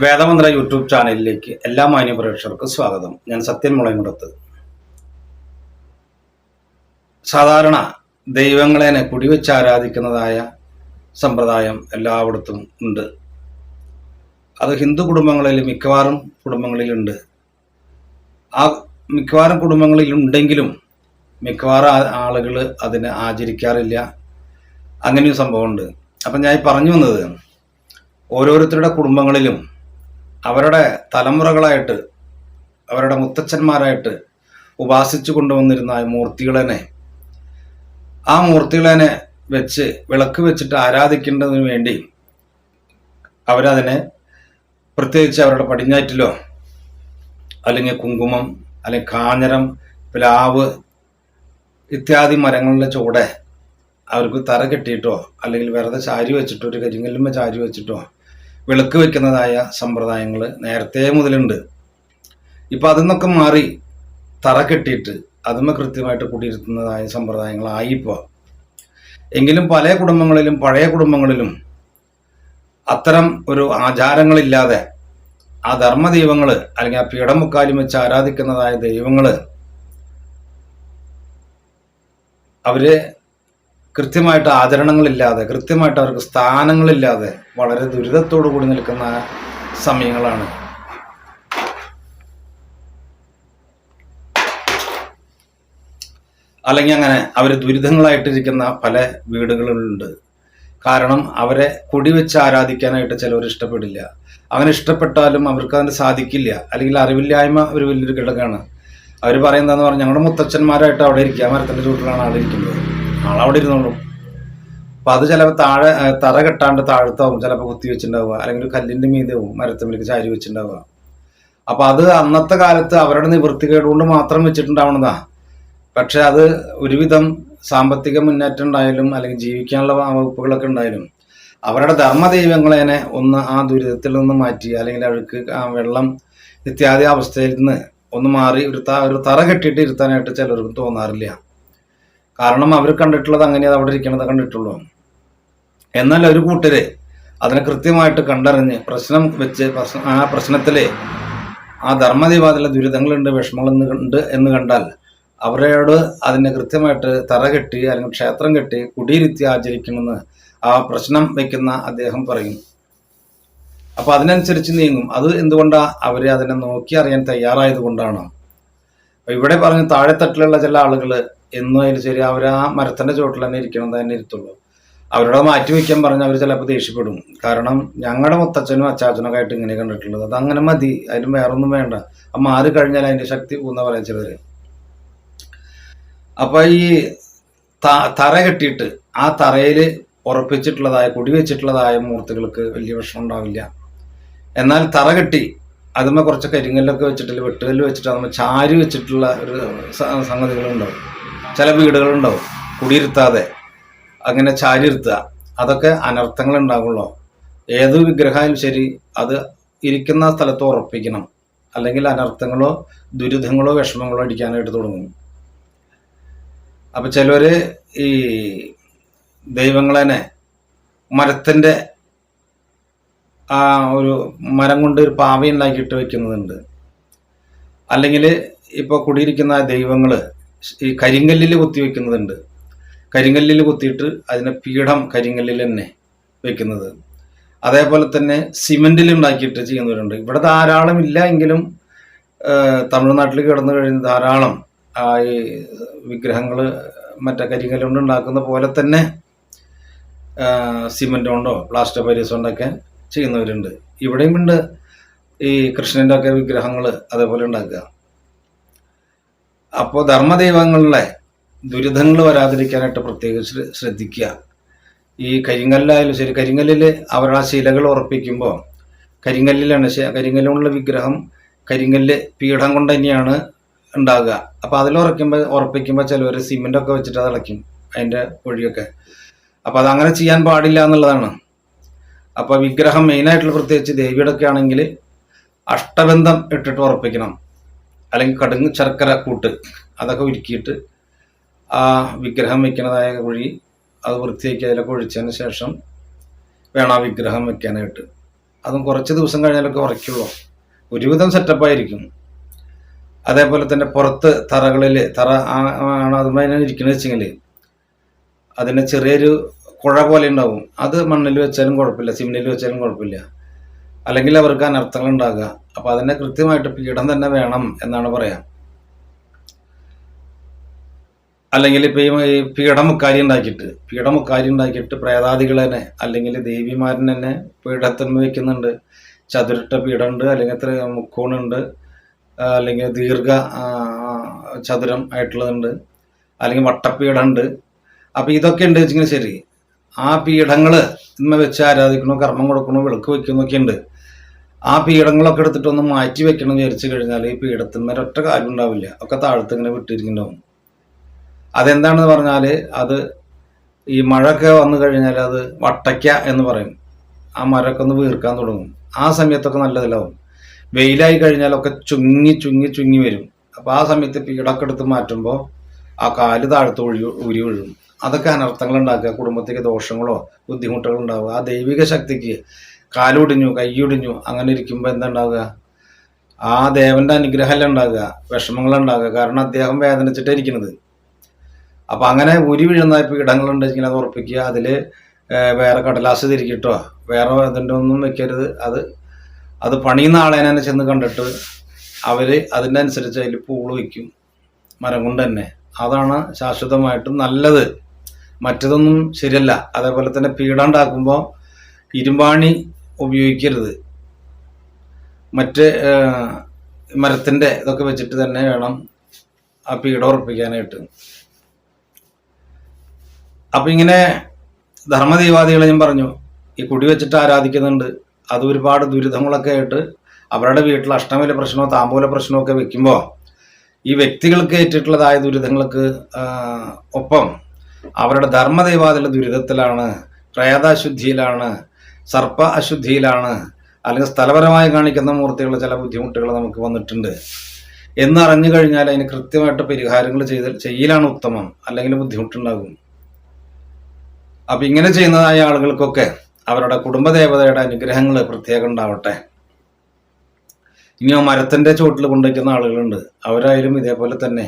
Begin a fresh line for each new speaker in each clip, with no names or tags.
വേദമന്ത്ര YouTube ചാനലിലേക്ക് എല്ലാ മാന്യപ്രേക്ഷകർക്കും സ്വാഗതം. ഞാൻ സത്യൻ മുളയമുടത്ത്. സാധാരണ ദൈവങ്ങളെ കുടിവെച്ച് ആരാധിക്കുന്നതായ സമ്പ്രദായം എല്ലായിടത്തും ഉണ്ട്. അത് ഹിന്ദു കുടുംബങ്ങളിൽ മിക്കവാറും കുടുംബങ്ങളിലുണ്ട്. ആ മിക്കവാറും കുടുംബങ്ങളിലുണ്ടെങ്കിലും മിക്കവാറും ആളുകൾ അതിനെ ആചരിക്കാറില്ല. അങ്ങനെയൊരു സംഭവമുണ്ട്. അപ്പം ഞാൻ പറഞ്ഞു വന്നത് ഓരോരുത്തരുടെ കുടുംബങ്ങളിലും അവരുടെ തലമുറകളായിട്ട് അവരുടെ മുത്തച്ഛന്മാരായിട്ട് ഉപാസിച്ചു കൊണ്ടുവന്നിരുന്ന മൂർത്തികളെ ആ മൂർത്തികളെ വെച്ച് വിളക്ക് വെച്ചിട്ട് ആരാധിക്കേണ്ടതിന് വേണ്ടി അവരതിനെ പ്രത്യേകിച്ച് അവരുടെ പടിഞ്ഞാറ്റിലോ അല്ലെങ്കിൽ കുങ്കുമം അല്ലെങ്കിൽ കാഞ്ഞരം പ്ലാവ് ഇത്യാദി മരങ്ങളുടെ ചുവടെ അവർക്ക് തറ കെട്ടിയിട്ടോ അല്ലെങ്കിൽ വെറുതെ ചാരി വെച്ചിട്ടോ ഒരു കരിങ്കല്ലുമ്മ ചാരി വെച്ചിട്ടോ വിളക്ക് വെക്കുന്നതായ സമ്പ്രദായങ്ങൾ നേരത്തെ മുതലുണ്ട്. ഇപ്പം അതിന്നൊക്കെ മാറി തറ കെട്ടിയിട്ട് അതിമ കൃത്യമായിട്ട് കുടിയിരുത്തുന്നതായ സമ്പ്രദായങ്ങളായിപ്പോൾ എങ്കിലും പല കുടുംബങ്ങളിലും പഴയ കുടുംബങ്ങളിലും അത്തരം ഒരു ആചാരങ്ങളില്ലാതെ ആ ധർമ്മ ദൈവങ്ങൾ അല്ലെങ്കിൽ ആ പീഠമുക്കാലും വെച്ച് ആരാധിക്കുന്നതായ ദൈവങ്ങൾ അവർ കൃത്യമായിട്ട് ആചരണങ്ങളില്ലാതെ കൃത്യമായിട്ട് അവർക്ക് സ്ഥാനങ്ങളില്ലാതെ വളരെ ദുരിതത്തോടു കൂടി നിൽക്കുന്ന സമയങ്ങളാണ്. അല്ലെങ്കിൽ അങ്ങനെ അവർ ദുരിതങ്ങളായിട്ടിരിക്കുന്ന പല വീടുകളിലുണ്ട് കാരണം അവരെ കുടിവെച്ച് ആരാധിക്കാനായിട്ട് ചിലവർ ഇഷ്ടപ്പെടില്ല. അങ്ങനെ ഇഷ്ടപ്പെട്ടാലും അവർക്ക് അതിന് സാധിക്കില്ല. അല്ലെങ്കിൽ അറിവില്ലായ്മ ഒരു വലിയൊരു ഘടകമാണ്. അവർ പറയുന്നതെന്ന് പറഞ്ഞാൽ ഞങ്ങളുടെ മുത്തച്ഛന്മാരായിട്ട് അവിടെ ഇരിക്കുക. മരത്തിന്റെ ചുവട്ടിലാണ് ആളിരിക്കുന്നത്. ആളവിടെ ഇരുന്നോളൂ. അപ്പൊ അത് ചിലപ്പോൾ താഴെ തറ കെട്ടാണ്ട് താഴത്താവും. ചിലപ്പോൾ കുത്തി വെച്ചിട്ടുണ്ടാവുക അല്ലെങ്കിൽ കല്ലിന്റെ മീതവും മരത്തുമ്പിലേക്ക് ചാരി വെച്ചിട്ടുണ്ടാവുക അപ്പൊ അത് അന്നത്തെ കാലത്ത് അവരുടെ നിവൃത്തികേട് കൊണ്ട് മാത്രം വെച്ചിട്ടുണ്ടാവണതാ. പക്ഷെ അത് ഒരുവിധം സാമ്പത്തിക മുന്നേറ്റം ഉണ്ടായാലും അല്ലെങ്കിൽ ജീവിക്കാനുള്ള വകുപ്പുകളൊക്കെ ഉണ്ടായാലും അവരുടെ ധർമ്മദൈവങ്ങളെ ഒന്ന് ആ ദുരിതത്തിൽ നിന്ന് മാറ്റി അല്ലെങ്കിൽ അവർക്ക് വെള്ളം ഇത്യാദി അവസ്ഥയിൽ നിന്ന് ഒന്ന് മാറി ഒരു ഒരു തറ കെട്ടിയിട്ട് ഇരുത്താനായിട്ട് ചിലർക്കും തോന്നാറില്ല. കാരണം അവർ കണ്ടിട്ടുള്ളത് അങ്ങനെയാണ് അവിടെ ഇരിക്കണത് കണ്ടിട്ടുള്ളൂ. എന്നാൽ ഒരു കൂട്ടര് അതിനെ കൃത്യമായിട്ട് കണ്ടറിഞ്ഞ് പ്രശ്നം വെച്ച് ആ പ്രശ്നത്തിലെ ആ ധർമ്മദീപാതിലെ ദുരിതങ്ങളുണ്ട് വിഷമങ്ങളുണ്ട് എന്ന് കണ്ടാൽ അവരോട് അതിനെ കൃത്യമായിട്ട് തറ കെട്ടി അല്ലെങ്കിൽ ക്ഷേത്രം കെട്ടി കുടിയിരുത്തി ആചരിക്കണമെന്ന് ആ പ്രശ്നം വെക്കുന്ന അദ്ദേഹം പറയും. അപ്പൊ അതിനനുസരിച്ച് നീങ്ങും. അത് എന്തുകൊണ്ടാണ് അവർ അതിനെ നോക്കി അറിയാൻ തയ്യാറായത് കൊണ്ടാണ്? ഇവിടെ പറഞ്ഞ താഴെത്തട്ടിലുള്ള ചില ആളുകൾ എന്നും അതിന് ശരി അവർ ആ മരത്തിന്റെ ചുവട്ടിൽ തന്നെ ഇരിക്കണം തന്നെ ഇരുത്തുള്ളൂ. അവരോട് മാറ്റി വയ്ക്കാൻ പറഞ്ഞാൽ അവർ ചിലപ്പോൾ ദേഷ്യപ്പെടും. കാരണം ഞങ്ങളുടെ മുത്തച്ഛനും അച്ചാച്ചനൊക്കെ ആയിട്ട് ഇങ്ങനെ കണ്ടിട്ടുള്ളത്. അത് അങ്ങനെ മതി. അതിന് വേറൊന്നും വേണ്ട. ആ മാറി കഴിഞ്ഞാൽ അതിന്റെ ശക്തി പോകുന്ന പറയാൻ ചിലര്. അപ്പൊ ഈ തറ കെട്ടിയിട്ട് ആ തറയിൽ ഉറപ്പിച്ചിട്ടുള്ളതായ കുടിവെച്ചിട്ടുള്ളതായ മൂർത്തികൾക്ക് വലിയ പ്രശ്നം ഉണ്ടാവില്ല. എന്നാൽ തറ കെട്ടി അതുമ്മ കുറച്ച് കരിങ്കല്ലൊക്കെ വെച്ചിട്ടില്ല വെട്ടുകല്ല് വെച്ചിട്ട് അതുമ്മ ചാരി വെച്ചിട്ടുള്ള ഒരു സംഗതികളുണ്ടാവും. ചില വീടുകളുണ്ടാവും കുടിയിരുത്താതെ അങ്ങനെ ചാരി ഇരുത്തുക. അതൊക്കെ അനർത്ഥങ്ങൾ ഉണ്ടാകുള്ളൂ ഏത് വിഗ്രഹമായാലും ശരി അത് ഇരിക്കുന്ന സ്ഥലത്ത് ഉറപ്പിക്കണം. അല്ലെങ്കിൽ അനർത്ഥങ്ങളോ ദുരിതങ്ങളോ വിഷമങ്ങളോ അടിക്കാനായിട്ട് തുടങ്ങും. അപ്പം ചിലർ ഈ ദൈവങ്ങളെ മരത്തിന്റെ ആ ഒരു മരം കൊണ്ട് ഒരു ഉണ്ടാക്കിയിട്ട് വെക്കുന്നതുണ്ട്. അല്ലെങ്കിൽ ഇപ്പോൾ കുടിയിരിക്കുന്ന ദൈവങ്ങൾ ഈ കരിങ്കല്ലിൽ കുത്തി വെക്കുന്നതുണ്ട്. കരിങ്കല്ലിൽ കുത്തിയിട്ട് അതിനെ പീഠം കരിങ്കല്ലിൽ തന്നെ വെക്കുന്നത്. അതേപോലെ തന്നെ സിമെന്റിൽ ഉണ്ടാക്കിയിട്ട് ചെയ്യുന്നവരുണ്ട്. ഇവിടെ ധാരാളം ഇല്ല എങ്കിലും തമിഴ്നാട്ടിൽ കിടന്നു കഴിഞ്ഞ് ധാരാളം ഈ വിഗ്രഹങ്ങൾ മറ്റേ കരിങ്കല്ല് കൊണ്ട് ഉണ്ടാക്കുന്ന പോലെ തന്നെ സിമെന്റ് കൊണ്ടോ പ്ലാസ്റ്റർ പരീസ് കൊണ്ടൊക്കെ ചെയ്യുന്നവരുണ്ട്. ഇവിടെയും ഉണ്ട് ഈ കൃഷ്ണന്റെ ഒക്കെ വിഗ്രഹങ്ങൾ അതേപോലെ ഉണ്ടാക്കുക. അപ്പോൾ ധർമ്മദൈവങ്ങളിലെ ദുരിതങ്ങൾ വരാതിരിക്കാനായിട്ട് പ്രത്യേകിച്ച് ശ്ര- ശ്രദ്ധിക്കുക. ഈ കരിങ്കല്ലായാലും ശരി കരിങ്കല്ലിൽ അവരുടെ ശിലകൾ ഉറപ്പിക്കുമ്പോൾ കരിങ്കല്ലിലാണ് കരിങ്കല്ലുള്ള വിഗ്രഹം കരിങ്കല്ല് പീഠം കൊണ്ട് തന്നെയാണ് ഉണ്ടാകുക. അപ്പോൾ അതിൽ ഉറക്കുമ്പോൾ ഉറപ്പിക്കുമ്പോൾ ചിലവർ സിമെന്റൊക്കെ വെച്ചിട്ട് അത് ഇളക്കും അതിന്റെ പൊഴിയൊക്കെ അപ്പോൾ അത് അങ്ങനെ ചെയ്യാൻ പാടില്ല എന്നുള്ളതാണ്. അപ്പോൾ വിഗ്രഹം മെയിനായിട്ടുള്ള പ്രത്യേകിച്ച് ദേവിയുടെ ഒക്കെ ആണെങ്കിൽ അഷ്ടബന്ധം ഇട്ടിട്ട് ഉറപ്പിക്കണം. അല്ലെങ്കിൽ കടുങ്ങ് ശർക്കര കൂട്ട് അതൊക്കെ ഉരുക്കിയിട്ട് ആ വിഗ്രഹം വെക്കുന്നതായ കുഴി അത് വൃത്തിയാക്കി അതിലൊക്കെ ഒഴിച്ചതിന് ശേഷം വേണം ആ വിഗ്രഹം വെക്കാനായിട്ട്. അതും കുറച്ച് ദിവസം കഴിഞ്ഞാലൊക്കെ ഉറയ്ക്കുള്ളൂ. ഒരുവിധം സെറ്റപ്പായിരിക്കും അതേപോലെ തന്നെ പുറത്ത് തറകളിൽ തറ ആണ് അതുമായി ഇരിക്കുന്നത് വെച്ചെങ്കിൽ അതിന് ചെറിയൊരു കുഴ പോലെ ഉണ്ടാവും. അത് മണ്ണിൽ വെച്ചാലും കുഴപ്പമില്ല സിമെന്റിൽ വെച്ചാലും കുഴപ്പമില്ല. അല്ലെങ്കിൽ അവർക്ക് അനർത്ഥങ്ങൾ ഉണ്ടാകുക അപ്പം അതിനെ കൃത്യമായിട്ട് പീഠം തന്നെ വേണം എന്നാണ് പറയാം. അല്ലെങ്കിൽ ഇപ്പം ഈ പീഠമുക്കാരി ഉണ്ടാക്കിയിട്ട് പീഠമുക്കാരി ഉണ്ടാക്കിയിട്ട് പ്രേതാദികൾ തന്നെ അല്ലെങ്കിൽ ദേവിമാരൻ തന്നെ പീഠത്തിന് വെക്കുന്നുണ്ട്. ചതുരട്ട പീഠമുണ്ട് അല്ലെങ്കിൽ എത്ര മുക്കോണുണ്ട് അല്ലെങ്കിൽ ദീർഘ ചതുരം ആയിട്ടുള്ളതുണ്ട് അല്ലെങ്കിൽ വട്ടപ്പീഠമുണ്ട് അപ്പോൾ ഇതൊക്കെ ഉണ്ട് വെച്ചെങ്കിൽ ശരി ആ പീഠങ്ങൾ ഇന്ന് വെച്ച് ആരാധിക്കണോ കർമ്മം കൊടുക്കണോ വിളക്ക് വെക്കുന്നൊക്കെ ഉണ്ട്. ആ പീഠങ്ങളൊക്കെ എടുത്തിട്ടൊന്ന് മാറ്റി വെക്കണം വിചാരിച്ചു കഴിഞ്ഞാൽ ഈ പീഠത്തിന്മേൽ ഒറ്റ കാര്യം ഉണ്ടാവില്ല. ഒക്കെ താഴത്ത് ഇങ്ങനെ വിട്ടിരിക്കുന്നുണ്ടാവും. അതെന്താണെന്ന് പറഞ്ഞാൽ അത് ഈ മഴയൊക്കെ വന്നു കഴിഞ്ഞാൽ അത് വട്ടയ്ക്ക എന്ന് പറയും. ആ മരമൊക്കെ ഒന്ന് വീർക്കാൻ തുടങ്ങും. ആ സമയത്തൊക്കെ നല്ലതിലാവും. വെയിലായി കഴിഞ്ഞാലൊക്കെ ചുങ്ങി ചുങ്ങി ചുങ്ങി വരും. അപ്പോൾ ആ സമയത്ത് പീടൊക്കെ എടുത്ത് മാറ്റുമ്പോൾ ആ കാൽ താഴത്ത് ഒഴി ഉരി വീഴും. അതൊക്കെ അനർത്ഥങ്ങൾ ഉണ്ടാക്കുക കുടുംബത്തേക്ക് ദോഷങ്ങളോ ബുദ്ധിമുട്ടുകളോ ഉണ്ടാവുക ആ ദൈവിക ശക്തിക്ക് കാലൊടിഞ്ഞു കൈയൊടിഞ്ഞു അങ്ങനെ ഇരിക്കുമ്പോൾ എന്താ ഉണ്ടാവുക ആ ദേവന്റെ അനുഗ്രഹമല്ല ഉണ്ടാകുക വിഷമങ്ങൾ ഉണ്ടാകുക കാരണം അദ്ദേഹം വേദനിച്ചിട്ടാണ് ഇരിക്കുന്നത്. അപ്പൊ അങ്ങനെ ഉരി വീഴുന്ന ഇടങ്ങൾ ഉണ്ടെങ്കിൽ അത് ഉറപ്പിക്കുക. അതിൽ വേറെ കടലാസ് തിരിക്കിട്ടോ വേറെ ഇതിന്റെ ഒന്നും വെക്കരുത്. അത് അത് പണിയുന്ന ആളെ തന്നെ ചെന്ന് കണ്ടിട്ട് അവർ അതിന്റെ അനുസരിച്ച് അതിൽ പൂൾ വയ്ക്കും. മരം കൊണ്ട് തന്നെ. അതാണ് ശാശ്വതമായിട്ടും നല്ലത്. മറ്റതൊന്നും ശരിയല്ല. അതേപോലെ തന്നെ പീഡാണ്ടാക്കുമ്പോൾ ഇരുമ്പാണി ഉപയോഗിക്കരുത്. മറ്റ് മരത്തിന്റെ ഇതൊക്കെ വെച്ചിട്ട് തന്നെ വേണം ആ പീഡ ഉറപ്പിക്കാനായിട്ട്. അപ്പം ഇങ്ങനെ ധർമ്മദൈവാദികളെ ഞാൻ പറഞ്ഞു ഈ കുടി വെച്ചിട്ട് ആരാധിക്കുന്നുണ്ട് അത് ഒരുപാട് ദുരിതങ്ങളൊക്കെ ആയിട്ട് അവരുടെ വീട്ടിൽ അഷ്ടമില പ്രശ്നമോ താമ്പൂല പ്രശ്നമോ ഒക്കെ വെക്കുമ്പോൾ ഈ വ്യക്തികൾക്ക് ഏറ്റിട്ടുള്ളതായ ദുരിതങ്ങൾക്ക് ഒപ്പം അവരുടെ ധർമ്മദൈവാതിലെ ദുരിതത്തിലാണ് പ്രേതാശുദ്ധിയിലാണ് സർപ്പ അശുദ്ധിയിലാണ് അല്ലെങ്കിൽ സ്ഥലപരമായി കാണിക്കുന്ന മൂർത്തികളുടെ ചില ബുദ്ധിമുട്ടുകൾ നമുക്ക് വന്നിട്ടുണ്ട്. എന്നറിഞ്ഞു കഴിഞ്ഞാൽ അതിന് കൃത്യമായിട്ട് പരിഹാരങ്ങൾ ചെയ്ത് ചെയ്യലാണ് ഉത്തമം അല്ലെങ്കിൽ ബുദ്ധിമുട്ടുണ്ടാകും. അപ്പൊ ഇങ്ങനെ ചെയ്യുന്നതായ ആളുകൾക്കൊക്കെ അവരുടെ കുടുംബദേവതയുടെ അനുഗ്രഹങ്ങൾ പ്രത്യേകം ഉണ്ടാവട്ടെ. ഇനിയോ മരത്തിന്റെ ചുവട്ടിൽ കൊണ്ടുവയ്ക്കുന്ന ആളുകളുണ്ട്. അവരായാലും ഇതേപോലെ തന്നെ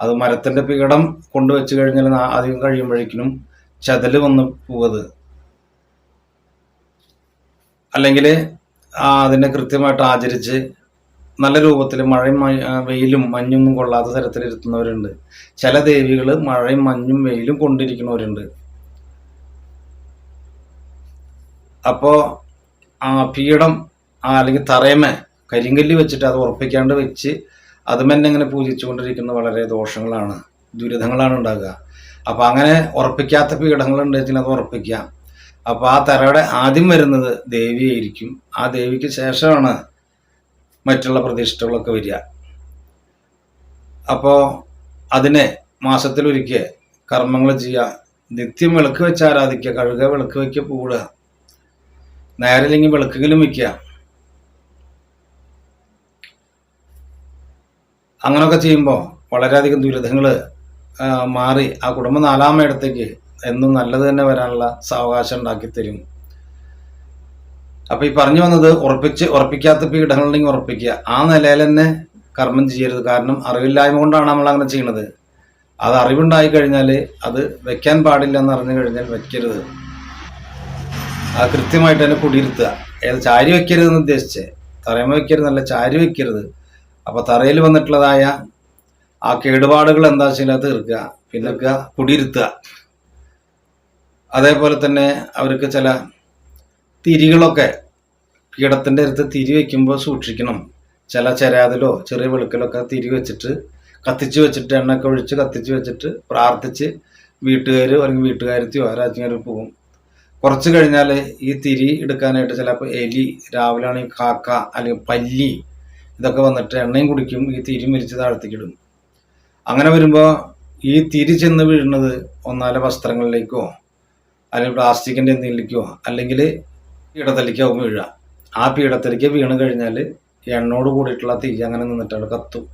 അത് മരത്തിന്റെ പീഠം കൊണ്ടുവച്ച് കഴിഞ്ഞാൽ അധികം കഴിയുമ്പോഴേക്കിനും ചതൽ വന്ന് പോവത്. അല്ലെങ്കിൽ അതിനെ കൃത്യമായിട്ട് ആചരിച്ച് നല്ല രൂപത്തിൽ മഴയും വെയിലും മഞ്ഞൊന്നും കൊള്ളാത്ത തരത്തിൽ ഇരുത്തുന്നവരുണ്ട് ചില ദേവികൾ മഴയും മഞ്ഞും വെയിലും കൊണ്ടിരിക്കുന്നവരുണ്ട്. അപ്പോ ആ പീഠം അല്ലെങ്കിൽ തറയമേ കരിങ്കല്ല് വെച്ചിട്ട് അത് ഉറപ്പിക്കാണ്ട് വെച്ച് അതുമെന്നെ ഇങ്ങനെ പൂജിച്ചുകൊണ്ടിരിക്കുന്ന വളരെ ദോഷങ്ങളാണ് ദുരിതങ്ങളാണ് ഉണ്ടാകുക. അപ്പോൾ അങ്ങനെ ഉറപ്പിക്കാത്ത പീഠങ്ങൾ ഉണ്ടെങ്കിൽ അത് ഉറപ്പിക്കാം. അപ്പോൾ ആ തറയുടെ ആദ്യം വരുന്നത് ദേവിയായിരിക്കും. ആ ദേവിക്ക് ശേഷമാണ് മറ്റുള്ള പ്രതിഷ്ഠകളൊക്കെ വരിക. അപ്പോൾ അതിനെ മാസത്തിലൊരിക്കൽ കർമ്മങ്ങൾ ചെയ്യുക നിത്യം വിളക്ക് വെച്ച് ആരാധിക്കുക കഴുക വിളക്ക് വയ്ക്കുക പൂടുക നേരില്ലെങ്കിൽ വിളക്കെങ്കിലും വയ്ക്കുക അങ്ങനെയൊക്കെ ചെയ്യുമ്പോൾ വളരെയധികം ദുരിതങ്ങൾ മാറി ആ കുടുംബം നാലാമയിടത്തേക്ക് എന്നും നല്ലത് തന്നെ വരാനുള്ള സാവകാശം ഉണ്ടാക്കി തരും. അപ്പോൾ ഈ പറഞ്ഞു വന്നത് ഉറപ്പിച്ച് ഉറപ്പിക്കാത്ത പീഠങ്ങളുണ്ടെങ്കിൽ ഉറപ്പിക്കുക. ആ നിലയിൽ തന്നെ കർമ്മം ചെയ്യരുത്. കാരണം അറിവില്ലായ്മ കൊണ്ടാണ് നമ്മൾ അങ്ങനെ ചെയ്യുന്നത് അത് അറിവുണ്ടായി കഴിഞ്ഞാൽ അത് വെക്കാൻ പാടില്ല എന്ന് അറിഞ്ഞു കഴിഞ്ഞാൽ വെക്കരുത്. അത് കൃത്യമായിട്ട് തന്നെ കുടിയിരുത്തുക. ഏത് ചാരി വെക്കരുതെന്ന് ഉദ്ദേശിച്ചേ. തറയമ്മ വെക്കരുത് നല്ല ചാരി വെക്കരുത്. അപ്പൊ തറയിൽ വന്നിട്ടുള്ളതായ ആ കേടുപാടുകൾ എന്താ വെച്ചാൽ തീർക്കുക പിന്നെ കുടിയിരുത്തുക. അതേപോലെ തന്നെ അവർക്ക് ചില തിരികളൊക്കെ കിടത്തിന്റെ അടുത്ത് തിരി വെക്കുമ്പോൾ സൂക്ഷിക്കണം. ചില ചെരാതിലോ ചെറിയ വെളുക്കലൊക്കെ തിരി വെച്ചിട്ട് കത്തിച്ച് വെച്ചിട്ട് എണ്ണയൊക്കെ ഒഴിച്ച് കത്തിച്ച് വെച്ചിട്ട് പ്രാർത്ഥിച്ച് വീട്ടുകാർ അല്ലെങ്കിൽ വീട്ടുകാരത്തിയോ രാജ്യക്കാരോ പോകും. കുറച്ച് കഴിഞ്ഞാൽ ഈ തിരി എടുക്കാനായിട്ട് ചിലപ്പോൾ എലി രാവിലെ ആണെങ്കിൽ കാക്ക അല്ലെങ്കിൽ പല്ലി ഇതൊക്കെ വന്നിട്ട് എണ്ണയും കുടിക്കും ഈ തിരി മരിച്ച് താഴ്ത്തിക്കിടും. അങ്ങനെ വരുമ്പോൾ ഈ തിരി ചെന്ന് വീഴുന്നത് ഒന്നാലെ വസ്ത്രങ്ങളിലേക്കോ അല്ലെങ്കിൽ പ്ലാസ്റ്റിക്കിന്റെ എന്തെങ്കിലേക്കോ അല്ലെങ്കിൽ പീഠത്തിലേക്കാവും വീഴുക ആ പീഠത്തിലേക്ക് വീണ് കഴിഞ്ഞാൽ എണ്ണോട് കൂടിയിട്ടുള്ള തീ അങ്ങനെ നിന്നിട്ട് അവിടെ കത്തും.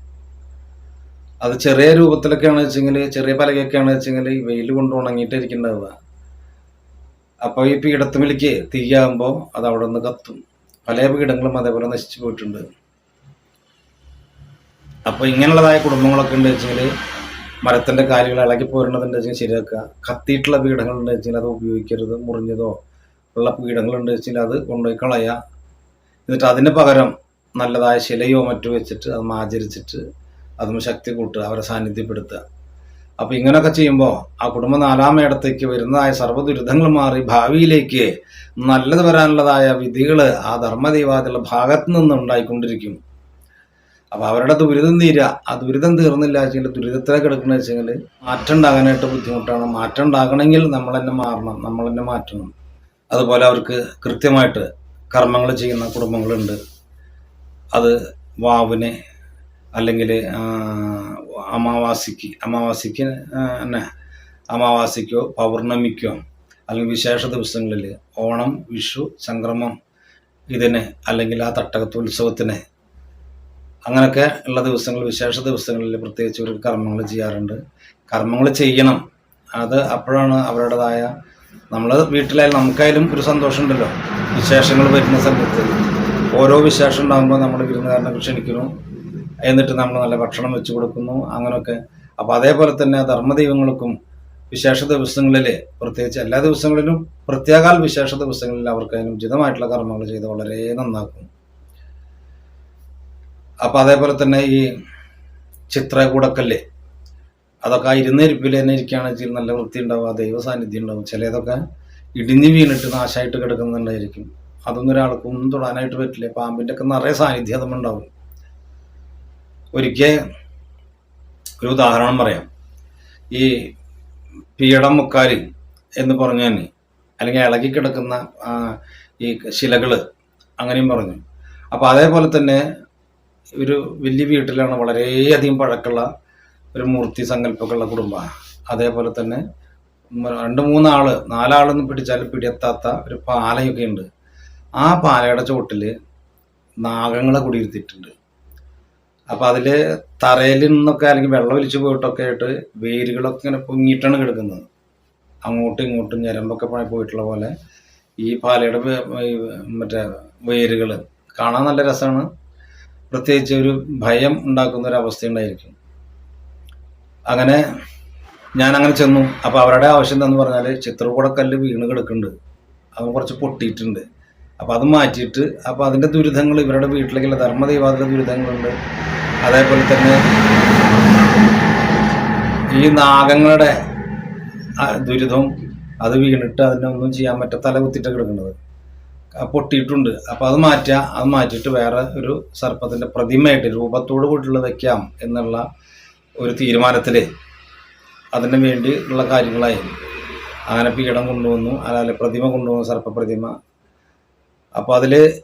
അത് ചെറിയ രൂപത്തിലൊക്കെയാണ് വെച്ചെങ്കിൽ ചെറിയ പലകയൊക്കെയാണ് വെച്ചെങ്കിൽ വെയിൽ കൊണ്ട് ഉണങ്ങിയിട്ടിരിക്കുന്നുണ്ടാവുക അപ്പോൾ ഈ പീഠത്തുമിലേക്ക് തീയാകുമ്പോൾ അത് അവിടെ നിന്ന് കത്തും. പല പീഠങ്ങളും അതേപോലെ നശിച്ചു പോയിട്ടുണ്ട്. അപ്പോൾ ഇങ്ങനെയുള്ളതായ കുടുംബങ്ങളൊക്കെ ഉണ്ട് വെച്ചെങ്കിൽ മരത്തിന്റെ കാര്യങ്ങൾ ഇളകി പോരുന്നതുണ്ട് വെച്ചാൽ ശരിയാക്കുക. കത്തിയിട്ടുള്ള പീഠങ്ങളുണ്ട് വെച്ചാൽ അത് ഉപയോഗിക്കരുത് മുറിഞ്ഞതോ ഉള്ള പീഠങ്ങളുണ്ട് വെച്ചാൽ അത് കൊണ്ടുപോയി കളയുക. എന്നിട്ട് അതിന് പകരം നല്ലതായ ശിലയോ മറ്റോ വെച്ചിട്ട് അത് ആചരിച്ചിട്ട് അതും ശക്തി കൂട്ടുക അവരെ സാന്നിധ്യപ്പെടുത്തുക. അപ്പോൾ ഇങ്ങനെയൊക്കെ ചെയ്യുമ്പോൾ ആ കുടുംബം നാലാം ഇടത്തേക്ക് വരുന്നതായ സർവ ദുരിതങ്ങൾ മാറി ഭാവിയിലേക്ക് നല്ലത് വരാനുള്ളതായ വിധികൾ ആ ധർമ്മദൈവാദികളുടെ ഭാഗത്ത് നിന്ന് ഉണ്ടായിക്കൊണ്ടിരിക്കും. അപ്പോൾ അവരുടെ ദുരിതം തീരുക ആ ദുരിതം തീർന്നില്ല വെച്ചാൽ ദുരിതത്തിലേക്ക് എടുക്കണമെന്ന് വെച്ചെങ്കിൽ മാറ്റം ഉണ്ടാകാനായിട്ട് ബുദ്ധിമുട്ടാണ്. മാറ്റം ഉണ്ടാകണമെങ്കിൽ നമ്മൾ തന്നെ മാറണം. നമ്മൾ തന്നെ മാറ്റണം. അതുപോലെ അവർക്ക് കൃത്യമായിട്ട് കർമ്മങ്ങൾ ചെയ്യുന്ന കുടുംബങ്ങളുണ്ട്. അത് വാവിന് അല്ലെങ്കിൽ അമാവാസിക്ക് അമാവാസിക്ക് തന്നെ അമാവാസിക്കോ പൗർണമിക്കോ അല്ലെങ്കിൽ വിശേഷ ദിവസങ്ങളിൽ ഓണം വിഷു സംക്രമം ഇതിന് അല്ലെങ്കിൽ ആ തട്ടകത്ത് ഉത്സവത്തിന് അങ്ങനെയൊക്കെ ഉള്ള ദിവസങ്ങൾ വിശേഷ ദിവസങ്ങളിൽ പ്രത്യേകിച്ച് ഒരു കർമ്മങ്ങൾ ചെയ്യാറുണ്ട്. കർമ്മങ്ങൾ ചെയ്യണം. അത് അപ്പോഴാണ് അവരുടേതായ നമ്മൾ വീട്ടിലായാലും നമുക്കായാലും ഒരു സന്തോഷമുണ്ടല്ലോ വിശേഷങ്ങൾ വരുന്ന സമയത്ത്. ഓരോ വിശേഷം ഉണ്ടാകുമ്പോൾ നമ്മൾ വിരുന്നുകാരനെ ക്ഷണിക്കുന്നു. എന്നിട്ട് നമ്മൾ നല്ല ഭക്ഷണം വെച്ച് കൊടുക്കുന്നു. അങ്ങനെയൊക്കെ അപ്പോൾ അതേപോലെ തന്നെ ധർമ്മദൈവങ്ങൾക്കും വിശേഷ ദിവസങ്ങളിൽ പ്രത്യേകിച്ച് എല്ലാ ദിവസങ്ങളിലും പ്രത്യേകാൽ വിശേഷ ദിവസങ്ങളിൽ അവർക്ക് അതിനുചിതമായിട്ടുള്ള കർമ്മങ്ങൾ ചെയ്ത് വളരെ നന്നാക്കും. അപ്പോൾ അതേപോലെ തന്നെ ഈ ചിത്രകൂടക്കല്ലേ? അതൊക്കെ ആ ഇരുന്നിരിപ്പിൽ തന്നെ ഇരിക്കുകയാണെന്ന് വെച്ചാൽ നല്ല വൃത്തി ഉണ്ടാവും ദൈവ സാന്നിധ്യം ഉണ്ടാവും. ചിലതൊക്കെ ഇടിഞ്ഞു വീണിട്ട് നാശമായിട്ട് കിടക്കുന്നുണ്ടായിരിക്കും. അതൊന്നും ഒരാൾക്ക് ഒന്നും തൊടാനായിട്ട് പറ്റില്ല. പാമ്പിന്റെ ഒക്കെ നിറയെ സാന്നിധ്യം അതുമുണ്ടാവും ഒരിക്കൽ ഒരു ഉദാഹരണം പറയാം. ഈ പീഠം മുക്കാലി എന്ന് പറഞ്ഞു തന്നെ അല്ലെങ്കിൽ ഇളകി കിടക്കുന്ന ഈ ശിലകൾ അങ്ങനെയും പറഞ്ഞു. അപ്പോൾ അതേപോലെ തന്നെ ഒരു വലിയ വീട്ടിലാണ് വളരെയധികം പഴക്കമുള്ള ഒരു മൂർത്തി സങ്കല്പമൊക്കെയുള്ള കുടുംബമാണ്. അതേപോലെ തന്നെ രണ്ട് മൂന്നാൾ നാലാളൊന്നും പിടിച്ചാൽ പിടിയെത്താത്ത ഒരു പാലയൊക്കെ ഉണ്ട്. ആ പാലയുടെ ചോട്ടിൽ നാഗങ്ങളെ കുടിയിരുത്തിയിട്ടുണ്ട്. അപ്പോൾ അതിൽ തറയിൽ നിന്നൊക്കെ അല്ലെങ്കിൽ വെള്ളം ഒലിച്ചു പോയിട്ടൊക്കെ ആയിട്ട് വേരുകളൊക്കെ ഇങ്ങനെ പൊങ്ങിയിട്ടാണ് കിടക്കുന്നത്. അങ്ങോട്ടും ഇങ്ങോട്ടും ഞരമ്പൊക്കെ പോയിട്ടുള്ള പോലെ ഈ പാലയുടെ മറ്റേ വേരുകൾ കാണാൻ നല്ല രസമാണ് പ്രത്യേകിച്ച് ഒരു ഭയം ഉണ്ടാക്കുന്ന ഒരു അവസ്ഥ ഉണ്ടായിരിക്കും അങ്ങനെ ഞാൻ അങ്ങനെ ചെന്നു. അപ്പോൾ അവരുടെ ആവശ്യം എന്താന്ന് പറഞ്ഞാൽ ചിത്രകൂടക്കല്ല് വീണ് കിടക്കുന്നുണ്ട്. അവൻ കുറച്ച് പൊട്ടിയിട്ടുണ്ട്. അപ്പോൾ അത് മാറ്റിയിട്ട് അപ്പോൾ അതിന്റെ ദുരിതങ്ങൾ ഇവരുടെ വീട്ടിലേക്കുള്ള ധർമ്മദൈവാദിയുടെ ദുരിതങ്ങളുണ്ട്. അതേപോലെ തന്നെ ഈ നാഗങ്ങളുടെ ദുരിതം അത് വീണിട്ട് അതിനൊന്നും ചെയ്യാൻ പറ്റാത്ത തല കുത്തിയിട്ട് കിടക്കുന്നത്. പൊട്ടിയിട്ടുണ്ട്. അപ്പോൾ അത് മാറ്റുക അത് മാറ്റിയിട്ട് വേറെ ഒരു സർപ്പത്തിന്റെ പ്രതിമയായിട്ട് രൂപത്തോട് കൂടിയുള്ള വെക്കാം എന്നുള്ള ഒരു തീരുമാനത്തിൽ അതിന് വേണ്ടി ഉള്ള കാര്യങ്ങളായി. അങ്ങനെ പീഠം കൊണ്ടുവന്നു അല്ലാതെ പ്രതിമ കൊണ്ടുവന്നു സർപ്പപ്രതിമ. അപ്പോൾ അതിൽ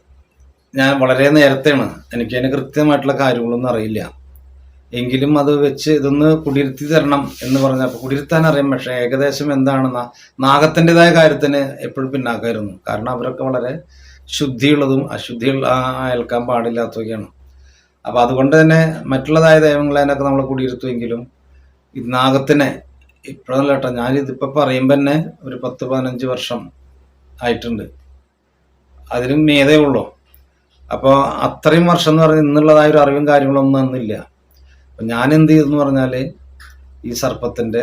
ഞാൻ വളരെ നേരത്തെയാണ്. എനിക്ക് അതിന് കൃത്യമായിട്ടുള്ള കാര്യങ്ങളൊന്നും അറിയില്ല. എങ്കിലും അത് വെച്ച് ഇതൊന്ന് കുടിയിരുത്തി തരണം എന്ന് പറഞ്ഞപ്പോൾ കുടിയിരുത്താൻ അറിയാം. പക്ഷേ ഏകദേശം എന്താണെന്ന നാഗത്തിന്റെതായ കാര്യത്തിന് എപ്പോഴും പിന്നാക്കായിരുന്നു കാരണം അവരൊക്കെ വളരെ ശുദ്ധിയുള്ളതും അശുദ്ധിയുള്ള ഏൽക്കാൻ പാടില്ലാത്തതൊക്കെയാണ്. അപ്പോൾ അതുകൊണ്ട് തന്നെ മറ്റുള്ളതായ ദൈവങ്ങളതിനൊക്കെ നമ്മൾ കുടിയിരുത്തുമെങ്കിലും ഈ നാഗത്തിനെ ഇപ്പോഴല്ല കേട്ടോ ഞാനിതിപ്പോൾ പറയുമ്പോൾ തന്നെ ഒരു പത്ത് പതിനഞ്ച് വർഷം ആയിട്ടുണ്ട്. അതിനും മേതേ ഉള്ളൂ അപ്പോൾ അത്രയും വർഷം എന്ന് പറഞ്ഞാൽ ഇന്നുള്ളതായ ഒരു അറിവും കാര്യങ്ങളൊന്നും അന്നില്ല. അപ്പം ഞാൻ എന്ത് ചെയ്തെന്ന് പറഞ്ഞാൽ ഈ സർപ്പത്തിന്റെ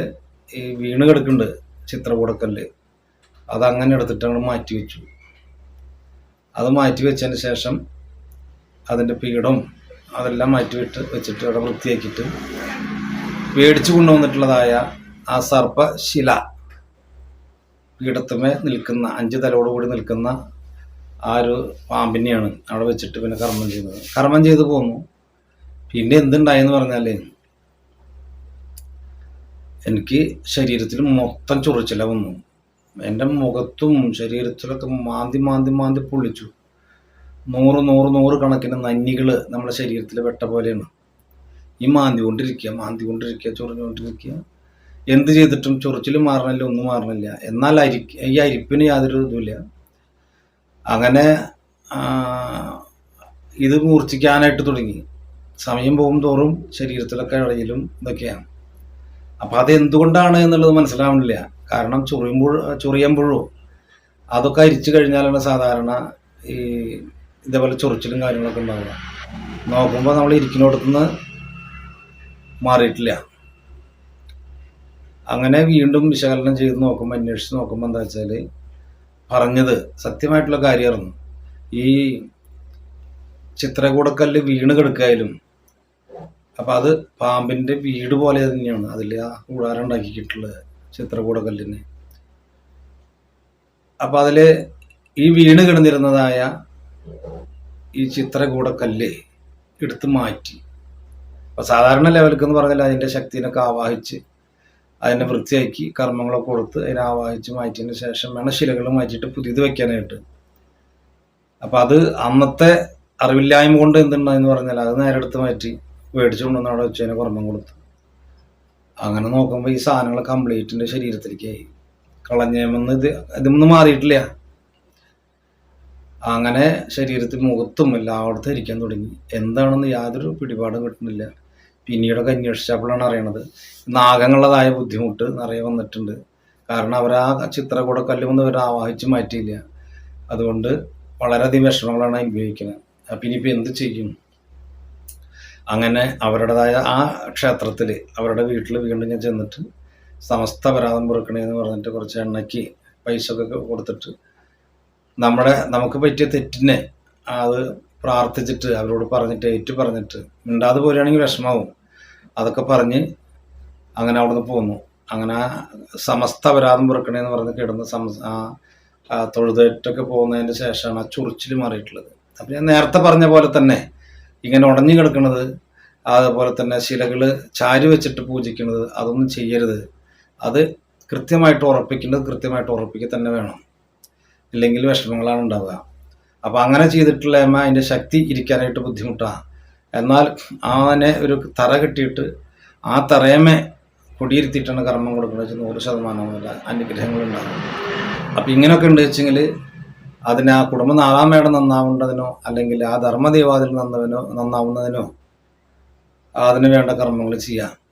ഈ വീണ് കിടക്കുന്നുണ്ട് ചിത്രകൂടക്കല്ല്. അതങ്ങനെ എടുത്തിട്ട് അങ്ങോട്ട് മാറ്റി വെച്ചു അത് മാറ്റി വെച്ചതിന് ശേഷം അതിന്റെ പീഠം അതെല്ലാം മാറ്റി വിട്ട് വെച്ചിട്ട് അവിടെ വൃത്തിയാക്കിയിട്ട് മേടിച്ചു കൊണ്ടുവന്നിട്ടുള്ളതായ ആ സർപ്പ ശില പീഠത്തുമേ നിൽക്കുന്ന അഞ്ച് തലോടുകൂടി നിൽക്കുന്ന ആ ഒരു പാമ്പിനെയാണ് അവിടെ വെച്ചിട്ട് പിന്നെ കർമ്മം ചെയ്യുന്നത് കർമ്മം ചെയ്തു പോന്നു. പിന്നെ എന്തുണ്ടായെന്ന് പറഞ്ഞാൽ എനിക്ക് ശരീരത്തിൽ മൊത്തം ചൊറിച്ചില വന്നു. എന്റെ മുഖത്തും ശരീരത്തിലൊക്കെ മാന്തി മാന്തി മാന്തി പൊള്ളിച്ചു. നൂറ് നൂറ് നൂറ് കണക്കിന് നന്നികൾ നമ്മുടെ ശരീരത്തിൽ വെട്ട പോലെയാണ്. ഈ മാന്തി കൊണ്ടിരിക്കുക മാന്തി കൊണ്ടിരിക്കുക ചൊറിഞ്ഞുകൊണ്ടിരിക്കുക. എന്ത് ചെയ്തിട്ടും ചൊറിച്ചിൽ മാറണില്ല ഒന്നും മാറണില്ല. എന്നാൽ അരി ഈ അരിപ്പിന് യാതൊരു ഇതുമില്ല. അങ്ങനെ ഇത് മൂർച്ഛിക്കാനായിട്ട് തുടങ്ങി. സമയം പോകും തോറും ശരീരത്തിലൊക്കെ ഇളയിലും ഇതൊക്കെയാണ്. അപ്പോൾ അത് എന്തുകൊണ്ടാണ് എന്നുള്ളത് മനസ്സിലാവണില്ല. കാരണം ചൊറിയുമ്പോൾ ചൊറിയുമ്പോഴോ അതൊക്കെ അരിച്ചു കഴിഞ്ഞാലാണ് സാധാരണ ഈ ഇതേപോലെ ചൊറിച്ചിലും കാര്യങ്ങളൊക്കെ ഉണ്ടാവുക. നോക്കുമ്പോൾ നമ്മൾ ഇരിക്കുന്നിടത്തുനിന്ന് മാറിയിട്ടില്ല. അങ്ങനെ വീണ്ടും വിശകലനം ചെയ്ത് നോക്കുമ്പോൾ അന്വേഷിച്ച് നോക്കുമ്പോൾ എന്താ വെച്ചാൽ പറഞ്ഞത് സത്യമായിട്ടുള്ള കാര്യമായിരുന്നു. ഈ ചിത്രകൂടക്കല്ല് വീണ് കിടക്കായാലും അപ്പം അത് പാമ്പിന്റെ വീട് പോലെ തന്നെയാണ്. അതിൽ ആ കൂടാരം ഉണ്ടാക്കിയിട്ടുള്ളത് ചിത്രകൂടക്കല്ലിന് അപ്പൊ അതിൽ ഈ വീണ് കിടന്നിരുന്നതായ ഈ ചിത്രകൂടക്കല്ല് എടുത്ത് മാറ്റി. അപ്പോൾ സാധാരണ ലെവൽക്ക് എന്ന് പറഞ്ഞാൽ അതിന്റെ ശക്തിനൊക്കെ ആവാഹിച്ച് അതിനെ വൃത്തിയാക്കി കർമ്മങ്ങളൊക്കെ കൊടുത്ത് അതിനെ ആവാഹിച്ച് മാറ്റിയതിന് ശേഷം വേണം ശിലകൾ മാറ്റിയിട്ട് പുതിയത് വെക്കാനായിട്ട്. അപ്പോൾ അത് അന്നത്തെ അറിവില്ലായ്മ കൊണ്ട് എന്തുണ്ടെന്ന് പറഞ്ഞാൽ അത് നേരെ എടുത്ത് മാറ്റി. മേടിച്ചു കൊണ്ടുവന്ന് അവിടെ വെച്ച് കർമ്മം കൊടുത്തു. അങ്ങനെ നോക്കുമ്പോൾ ഈ സാധനങ്ങൾ കംപ്ലീറ്റിന്റെ ശരീരത്തിലേക്കായി കളഞ്ഞേമെന്ന് ഇത് ഇതൊന്നും മാറിയിട്ടില്ല. അങ്ങനെ ശരീരത്തിൽ മുഖത്തും എല്ലായിടത്തും ഇരിക്കാൻ തുടങ്ങി. എന്താണെന്ന് യാതൊരു പിടിപാടും കിട്ടുന്നില്ല. പിന്നീടൊക്കെ അന്വേഷിച്ചപ്പോഴാണ് അറിയണത് നാഗങ്ങളുടേതായ ബുദ്ധിമുട്ട് നിറയെ വന്നിട്ടുണ്ട്. കാരണം അവർ ആ ചിത്രകൂട കല്ലുമെന്ന് അവർ ആവാഹിച്ച് മാറ്റിയില്ല. അതുകൊണ്ട് വളരെയധികം വിഷമങ്ങളാണ് അനുഭവിക്കുന്നത് അപ്പം ഇനിയിപ്പോൾ എന്ത് ചെയ്യും? അങ്ങനെ അവരുടേതായ ആ ക്ഷേത്രത്തിൽ അവരുടെ വീട്ടിൽ വീണ്ടും ഞാൻ ചെന്നിട്ട് സമസ്ത പരാതം പൊറുക്കണേന്ന് പറഞ്ഞിട്ട് കുറച്ച് എണ്ണയ്ക്ക് പൈസ ഒക്കെ കൊടുത്തിട്ട് നമ്മുടെ നമുക്ക് പറ്റിയ തെറ്റിനെ അത് പ്രാർത്ഥിച്ചിട്ട് അവരോട് പറഞ്ഞിട്ട് ഏറ്റു പറഞ്ഞിട്ട് മിണ്ടാതെ പോരുകയാണെങ്കിൽ വിഷമാവും. അതൊക്കെ പറഞ്ഞ് അങ്ങനെ അവിടുന്ന് പോന്നു. അങ്ങനെ സമസ്ത അപരാധം പുറക്കണേന്ന് പറഞ്ഞ് കിടന്ന് സമ ആ ആ തൊഴുതേറ്റൊക്കെ പോകുന്നതിന് ശേഷമാണ് ആ ചൊറിച്ചിൽ മാറിയിട്ടുള്ളത്. അപ്പം ഞാൻ നേരത്തെ പറഞ്ഞ പോലെ തന്നെ ഇങ്ങനെ ഉടഞ്ഞു കിടക്കുന്നത് അതുപോലെ തന്നെ ശിലകൾ ചാരി വെച്ചിട്ട് പൂജിക്കുന്നത് അതൊന്നും ചെയ്യരുത്. അത് കൃത്യമായിട്ട് ഉറപ്പിക്കേണ്ടത് കൃത്യമായിട്ട് ഉറപ്പിക്കുക തന്നെ വേണം. ഇല്ലെങ്കിൽ വിഷമങ്ങളാണ് ഉണ്ടാവുക. അപ്പോൾ അങ്ങനെ ചെയ്തിട്ടുള്ള അമ്മ അതിന്റെ ശക്തി ഇരിക്കാനായിട്ട് ബുദ്ധിമുട്ടാണ് എന്നാൽ ആനെ ഒരു തറ കെട്ടിയിട്ട് ആ തറയമേ കുടിയിരുത്തിയിട്ടാണ് കർമ്മം കൊടുക്കുന്നത്. വെച്ചാൽ നൂറ് ശതമാനമല്ല അനുഗ്രഹങ്ങളുണ്ടാകും. അപ്പം ഇങ്ങനെയൊക്കെ ഉണ്ട് വെച്ചെങ്കിൽ അതിന് ആ കുടുംബം നാലാം മേടം നന്നാവേണ്ടതിനോ അല്ലെങ്കിൽ ആ ധർമ്മദേവാദിൽ നന്നവനോ നന്നാവുന്നതിനോ അതിന് വേണ്ട കർമ്മങ്ങൾ ചെയ്യാം.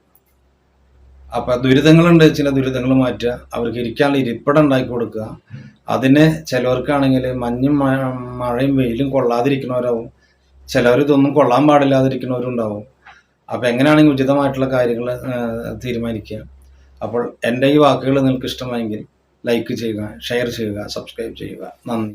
അപ്പം ദുരിതങ്ങളുണ്ട് ചില ദുരിതങ്ങൾ മാറ്റുക അവർക്ക് ഇരിക്കാനുള്ള ഇരിപ്പിടം ഉണ്ടാക്കി കൊടുക്കുക. അതിന് ചിലവർക്കാണെങ്കിൽ മഞ്ഞും മഴ- മഴയും വെയിലും കൊള്ളാതിരിക്കുന്നവരാവും. ചിലവർ ഇതൊന്നും കൊള്ളാൻ പാടില്ലാതിരിക്കുന്നവരും ഉണ്ടാവും. അപ്പം എങ്ങനെയാണെങ്കിൽ ഉചിതമായിട്ടുള്ള കാര്യങ്ങൾ തീരുമാനിക്കുക. അപ്പോൾ എന്റെ ഈ വാക്കുകൾ നിങ്ങൾക്ക് ഇഷ്ടമായെങ്കിൽ ലൈക്ക് ചെയ്യുക ഷെയർ ചെയ്യുക സബ്സ്ക്രൈബ് ചെയ്യുക. നന്ദി.